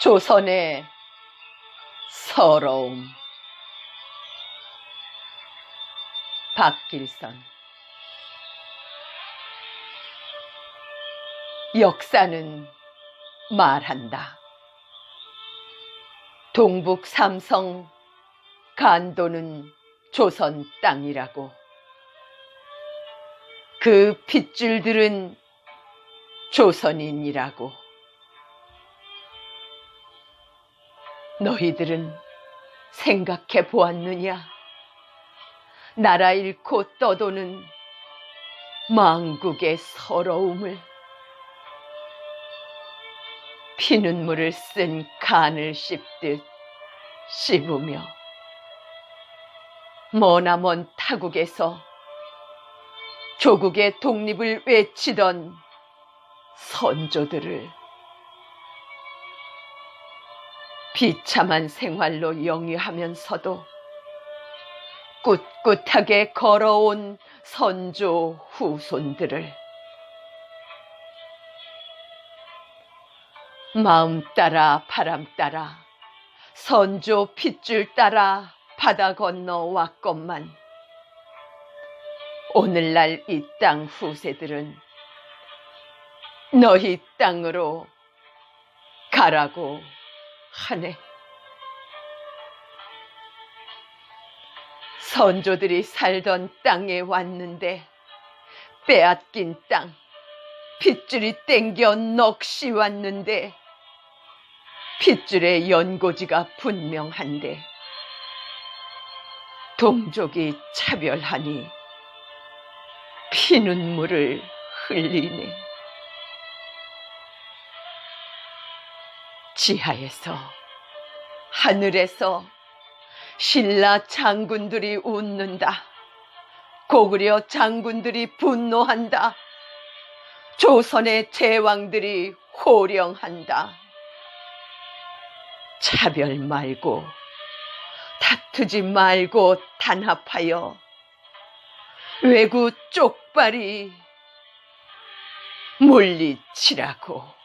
조선의 서러움 박길선 역사는 말한다. 동북 삼성 간도는 조선 땅이라고. 그 핏줄들은 조선인이라고. 너희들은 생각해 보았느냐? 나라 잃고 떠도는 망국의 서러움을 피눈물을 쓴 간을 씹듯 씹으며 머나먼 타국에서 조국의 독립을 외치던 선조들을 비참한 생활로 영위하면서도 꿋꿋하게 걸어온 선조 후손들을 마음 따라 바람 따라 선조 핏줄 따라 바다 건너 왔건만 오늘날 이 땅 후세들은 너희 땅으로 가라고 하네. 선조들이 살던 땅에 왔는데 빼앗긴 땅, 핏줄이 땡겨 넋이 왔는데 핏줄의 연고지가 분명한데 동족이 차별하니 피눈물을 흘리네. 지하에서 하늘에서 신라 장군들이 웃는다. 고구려 장군들이 분노한다. 조선의 제왕들이 호령한다. 차별 말고 다투지 말고 단합하여 외구 쪽발이 물리치라고.